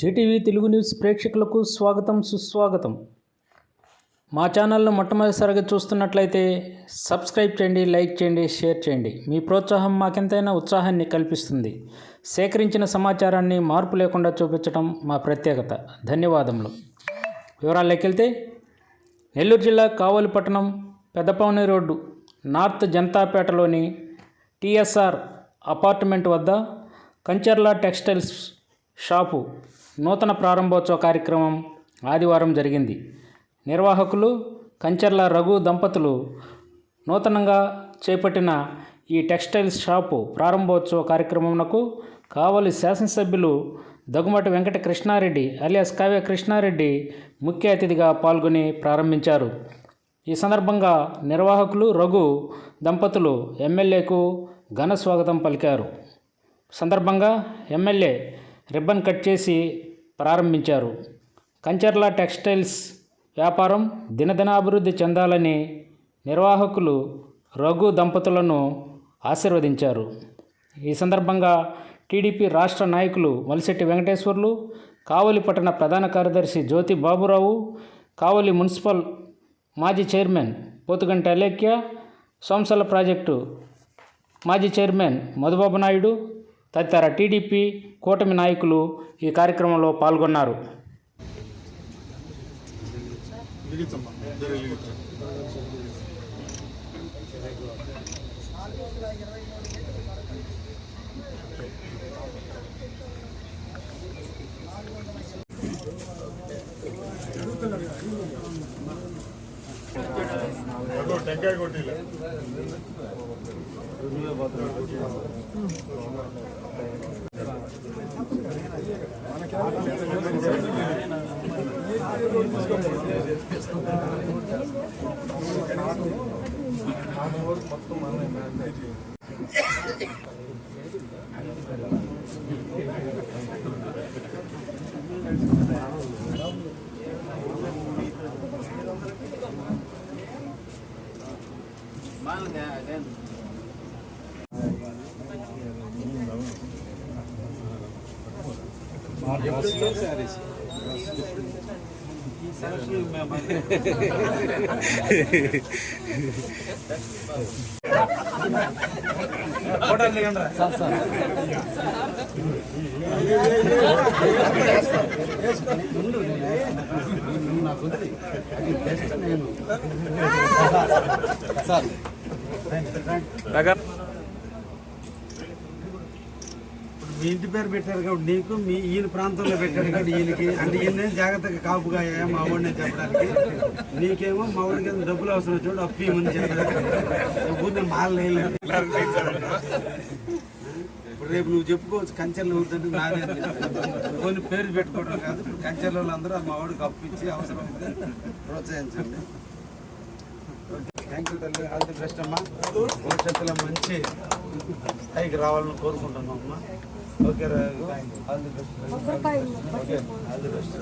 JTV Telugu news ప్రేక్షకులకు స్వాగతం సుస్వాగతం. మా ఛానల్ను మొట్టమొదటిసారిగా చూస్తున్నట్లయితే సబ్స్క్రైబ్ చేయండి లైక్ చేయండి షేర్ చేయండి. మీ ప్రోత్సాహం మాకెంతైనా ఉత్సాహాన్ని కల్పిస్తుంది. సేకరించిన సమాచారాన్ని మార్పు లేకుండా చూపించడం మా ప్రత్యేకత. ధన్యవాదములు. వివరాల్లోకెళ్తే నెల్లూరు జిల్లా కావలి పట్టణం పెద్దపౌని రోడ్డు నార్త్ జనతాపేటలోని టీఎస్ఆర్ అపార్ట్మెంట్ వద్ద కంచర్లా టెక్స్టైల్స్ షాపు నూతన ప్రారంభోత్సవ కార్యక్రమం ఆదివారం జరిగింది. నిర్వాహకులు కంచర్ల రఘు దంపతులు నూతనంగా చేపట్టిన ఈ టెక్స్టైల్స్ షాపు ప్రారంభోత్సవ కార్యక్రమంకు కావలి శాసనసభ్యులు దగుమటి వెంకట కృష్ణారెడ్డి అలియాస్ కావ్య కృష్ణారెడ్డి ముఖ్య అతిథిగా పాల్గొని ప్రారంభించారు. ఈ సందర్భంగా నిర్వాహకులు రఘు దంపతులు ఎమ్మెల్యేకు ఘన స్వాగతం పలికారు. సందర్భంగా ఎమ్మెల్యే రిబ్బన్ కట్ చేసి ప్రారంభించారు. కంచర్ల టెక్స్టైల్స్ వ్యాపారం దినదినాభివృద్ధి చెందాలని నిర్వాహకులు రఘు దంపతులను ఆశీర్వదించారు. ఈ సందర్భంగా టీడీపీ రాష్ట్ర నాయకులు మలిశెట్టి వెంకటేశ్వర్లు కావలి పట్టణ ప్రధాన కార్యదర్శి జ్యోతి బాబురావు కావలి మున్సిపల్ మాజీ చైర్మన్ పోతుగంటి అలేఖ్య సోంసల ప్రాజెక్టు మాజీ చైర్మన్ మధుబాబు నాయుడు తదితర టీడీపీ కూటమి నాయకులు ఈ కార్యక్రమంలో పాల్గొన్నారు. లిఖించమ్మా ఇద్దరు లిఖించు సార్ మీ ఇంటి పేరు పెట్టారు కాబట్టి నీకు మీ ఈయన ప్రాంతంలో పెట్టారు కాబట్టి ఈయనకి. అంటే ఈయన జాగ్రత్తగా కాపుగా మా వాడిని చెప్పడానికి. నీకేమో మా వాడికి డబ్బులు అవసరం చూడు అప్పు ఇవ్వమని చెప్పడానికి. మాలలేదు ఇప్పుడు రేపు నువ్వు చెప్పుకోవచ్చు కంచెలు అవుతుంటే నాదే కొన్ని పేరు పెట్టుకోవడం కాదు ఇప్పుడు కంచెల వాళ్ళందరూ మా వాడికి అప్పు ఇచ్చి అవసరం ఉంటే ప్రోత్సహించండి. థ్యాంక్ యూ తల్లి. ఆల్ ది బెస్ట్ అమ్మా. భవిష్యత్తులో మంచి స్థాయికి రావాలని కోరుకుంటున్నాం అమ్మా. Okay all the best okay all the best